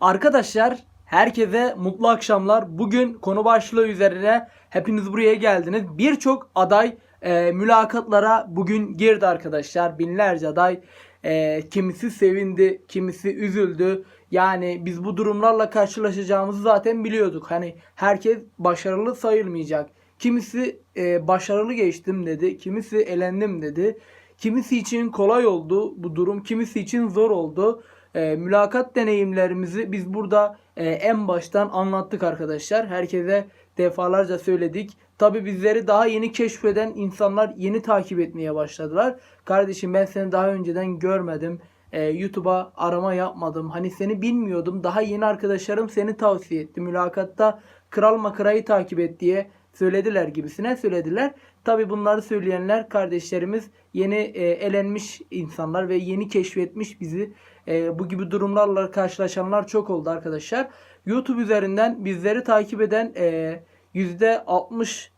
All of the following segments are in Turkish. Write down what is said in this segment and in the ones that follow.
Arkadaşlar herkese mutlu akşamlar. Bugün konu başlığı üzerine hepiniz buraya geldiniz. Birçok aday e, mülakatlara bugün girdi arkadaşlar. Binlerce aday. E, kimisi sevindi, kimisi üzüldü. Yani biz bu durumlarla karşılaşacağımızı zaten biliyorduk. Hani herkes başarılı sayılmayacak. Kimisi e, başarılı geçtim dedi, kimisi elendim dedi. Kimisi için kolay oldu bu durum, kimisi için zor oldu. E, mülakat deneyimlerimizi biz burada e, en baştan anlattık arkadaşlar. Herkese defalarca söyledik. Tabi bizleri daha yeni keşfeden insanlar yeni takip etmeye başladılar. Kardeşim ben seni daha önceden görmedim. E, YouTube'a arama yapmadım. Hani seni bilmiyordum. Daha yeni arkadaşlarım seni tavsiye etti. Mülakatta Kral Makara'yı takip et diye söylediler gibisine söylediler. Tabi bunları söyleyenler kardeşlerimiz yeni e, elenmiş insanlar ve yeni keşfetmiş bizi. E, bu gibi durumlarla karşılaşanlar çok oldu arkadaşlar. YouTube üzerinden bizleri takip eden e, %60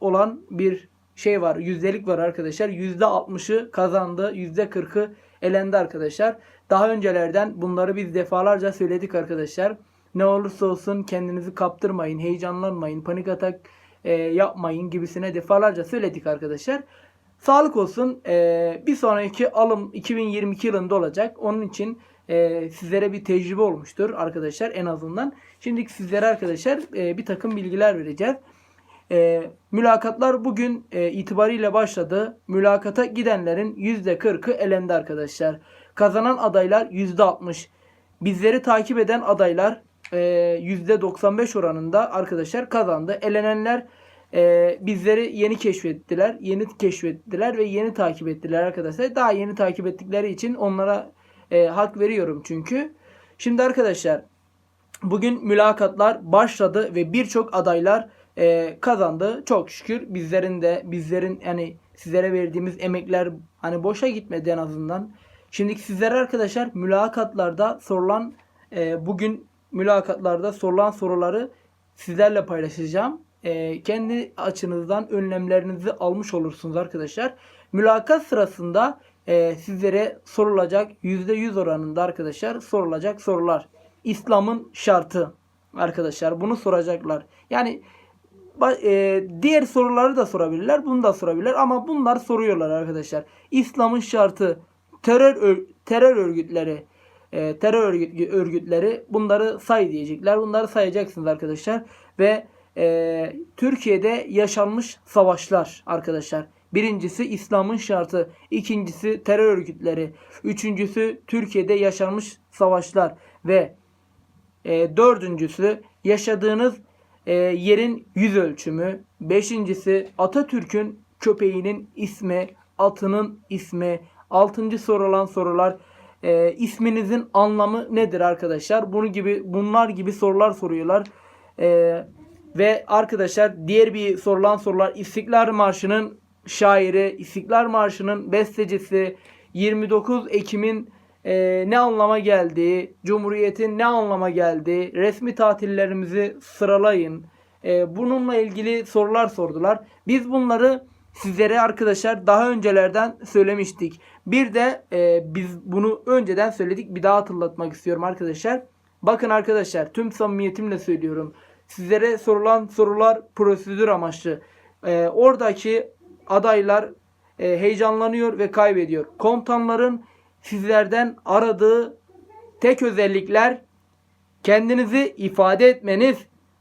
olan bir şey var. Yüzdelik var arkadaşlar. %60'ı kazandı. %40'ı elendi arkadaşlar. Daha öncelerden bunları biz defalarca söyledik arkadaşlar. Ne olursa olsun kendinizi kaptırmayın, heyecanlanmayın, panik atak e, yapmayın gibisine defalarca söyledik arkadaşlar. Sağlık olsun. E, bir sonraki alım 2022 yılında olacak. Onun için e, sizlere bir tecrübe olmuştur arkadaşlar en azından. Şimdi sizlere arkadaşlar e, bir takım bilgiler vereceğiz. E, mülakatlar bugün e, itibariyle başladı. Mülakata gidenlerin %40'ı elendi arkadaşlar. Kazanan adaylar %60. Bizleri takip eden adaylar e, %95 oranında arkadaşlar kazandı. Elenenler e, bizleri yeni keşfettiler. Yeni keşfettiler ve yeni takip ettiler arkadaşlar. Daha yeni takip ettikleri için onlara e, hak veriyorum çünkü. Şimdi arkadaşlar bugün mülakatlar başladı ve birçok adaylar e, kazandı. Çok şükür bizlerin de bizlerin yani sizlere verdiğimiz emekler hani boşa gitmedi en azından. Şimdi sizlere arkadaşlar mülakatlarda sorulan e, bugün mülakatlarda sorulan soruları sizlerle paylaşacağım. E, kendi açınızdan önlemlerinizi almış olursunuz arkadaşlar. Mülakat sırasında e, sizlere sorulacak %100 oranında arkadaşlar sorulacak sorular. İslam'ın şartı arkadaşlar bunu soracaklar. Yani e, diğer soruları da sorabilirler. Bunu da sorabilirler ama bunlar soruyorlar arkadaşlar. İslam'ın şartı terör ör- terör örgütleri e, terör örgüt, örgütleri bunları say diyecekler. Bunları sayacaksınız arkadaşlar ve e, Türkiye'de yaşanmış savaşlar arkadaşlar. Birincisi İslam'ın şartı, ikincisi terör örgütleri, üçüncüsü Türkiye'de yaşanmış savaşlar ve e, dördüncüsü yaşadığınız e, yerin yüz ölçümü, beşincisi Atatürk'ün köpeğinin ismi, atının ismi, altıncı sorulan sorular e, isminizin anlamı nedir arkadaşlar? Bunu gibi bunlar gibi sorular soruyorlar. E, ve arkadaşlar diğer bir sorulan sorular İstiklal Marşı'nın şairi, İstiklal Marşı'nın bestecisi, 29 Ekim'in e, ne anlama geldiği, Cumhuriyet'in ne anlama geldiği, resmi tatillerimizi sıralayın. E, bununla ilgili sorular sordular. Biz bunları sizlere arkadaşlar daha öncelerden söylemiştik. Bir de e, biz bunu önceden söyledik. Bir daha hatırlatmak istiyorum arkadaşlar. Bakın arkadaşlar tüm samimiyetimle söylüyorum. Sizlere sorulan sorular prosedür amaçlı. E, oradaki adaylar e, heyecanlanıyor ve kaybediyor. Komutanların sizlerden aradığı tek özellikler kendinizi ifade etmeniz,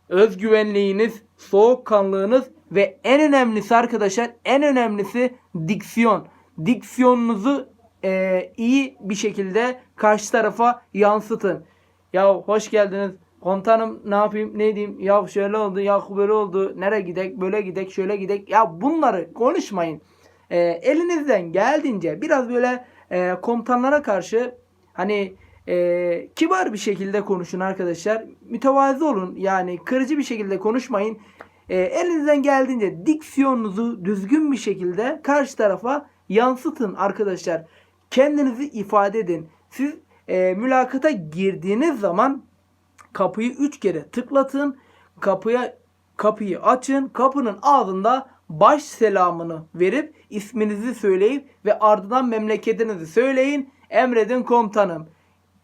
özgüvenliğiniz, soğukkanlığınız ve en önemlisi arkadaşlar en önemlisi diksiyon. Diksiyonunuzu e, iyi bir şekilde karşı tarafa yansıtın. Ya hoş geldiniz. Komutanım ne yapayım ne diyeyim ya şöyle oldu ya böyle oldu nereye gidek böyle gidek şöyle gidek ya bunları konuşmayın. E, elinizden geldiğince biraz böyle e, komutanlara karşı hani e, kibar bir şekilde konuşun arkadaşlar. Mütevazı olun yani kırıcı bir şekilde konuşmayın. E, elinizden geldiğince diksiyonunuzu düzgün bir şekilde karşı tarafa yansıtın arkadaşlar. Kendinizi ifade edin. Siz e, mülakata girdiğiniz zaman kapıyı 3 kere tıklatın. Kapıya kapıyı açın. Kapının ağzında baş selamını verip isminizi söyleyip ve ardından memleketinizi söyleyin. Emredin komutanım.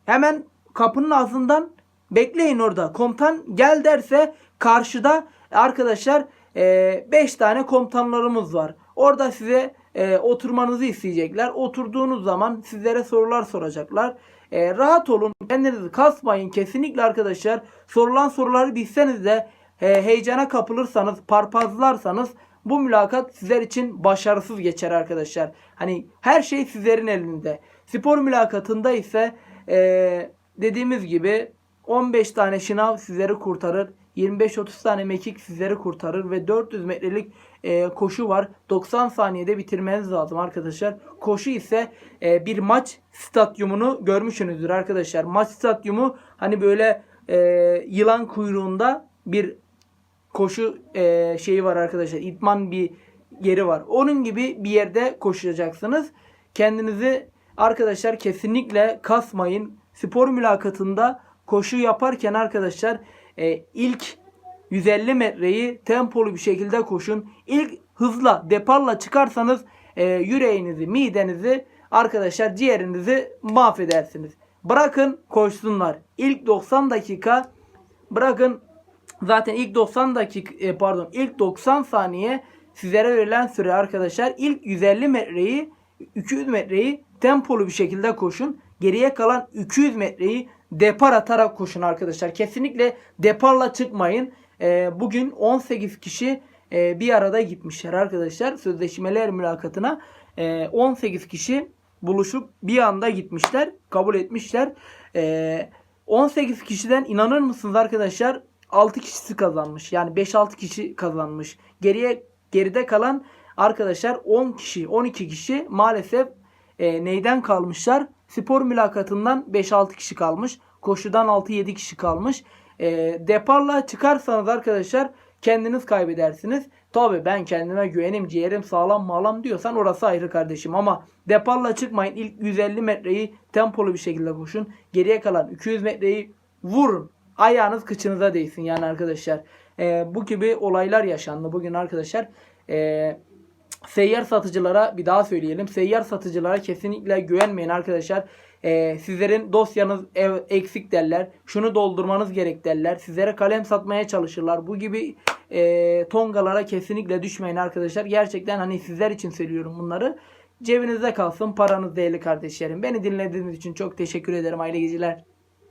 Hemen kapının ağzından bekleyin orada. Komutan gel derse karşıda arkadaşlar 5 tane komutanlarımız var. Orada size e, oturmanızı isteyecekler. Oturduğunuz zaman sizlere sorular soracaklar. E, rahat olun. Kendinizi kasmayın. Kesinlikle arkadaşlar sorulan soruları bilseniz de e, heyecana kapılırsanız, parpazlarsanız bu mülakat sizler için başarısız geçer arkadaşlar. Hani her şey sizlerin elinde. Spor mülakatında ise e, dediğimiz gibi 15 tane şınav sizleri kurtarır. 25-30 tane mekik sizleri kurtarır ve 400 metrelik e, koşu var. 90 saniyede bitirmeniz lazım arkadaşlar. Koşu ise e, bir maç stadyumunu görmüşsünüzdür arkadaşlar. Maç stadyumu hani böyle e, yılan kuyruğunda bir koşu e, şeyi var arkadaşlar. İtman bir yeri var. Onun gibi bir yerde koşacaksınız. Kendinizi arkadaşlar kesinlikle kasmayın. Spor mülakatında koşu yaparken arkadaşlar e, ilk 150 metreyi tempolu bir şekilde koşun. İlk hızla, deparla çıkarsanız e, yüreğinizi, midenizi, arkadaşlar ciğerinizi mahvedersiniz. Bırakın koşsunlar. İlk 90 dakika bırakın zaten ilk 90 dakika e, pardon ilk 90 saniye sizlere verilen süre arkadaşlar. İlk 150 metreyi 200 metreyi tempolu bir şekilde koşun. Geriye kalan 200 metreyi depar atarak koşun arkadaşlar. Kesinlikle deparla çıkmayın. Ee, bugün 18 kişi e, bir arada gitmişler arkadaşlar. Sözleşmeler mülakatına e, 18 kişi buluşup bir anda gitmişler. Kabul etmişler. E, 18 kişiden inanır mısınız arkadaşlar? 6 kişisi kazanmış. Yani 5-6 kişi kazanmış. Geriye geride kalan arkadaşlar 10 kişi, 12 kişi maalesef e, neyden kalmışlar? Spor mülakatından 5-6 kişi kalmış. Koşudan 6-7 kişi kalmış. E, deparla çıkarsanız arkadaşlar kendiniz kaybedersiniz. Tabi ben kendime güvenim, ciğerim sağlam mağlam diyorsan orası ayrı kardeşim. Ama deparla çıkmayın. İlk 150 metreyi tempolu bir şekilde koşun. Geriye kalan 200 metreyi vurun. Ayağınız kıçınıza değsin yani arkadaşlar. E, bu gibi olaylar yaşandı bugün arkadaşlar. Eee Seyyar satıcılara bir daha söyleyelim. Seyyar satıcılara kesinlikle güvenmeyin arkadaşlar. Ee, sizlerin dosyanız ev, eksik derler. Şunu doldurmanız gerek derler. Sizlere kalem satmaya çalışırlar. Bu gibi e, tongalara kesinlikle düşmeyin arkadaşlar. Gerçekten hani sizler için söylüyorum bunları. Cebinizde kalsın. Paranız değerli kardeşlerim. Beni dinlediğiniz için çok teşekkür ederim. Aile geceler.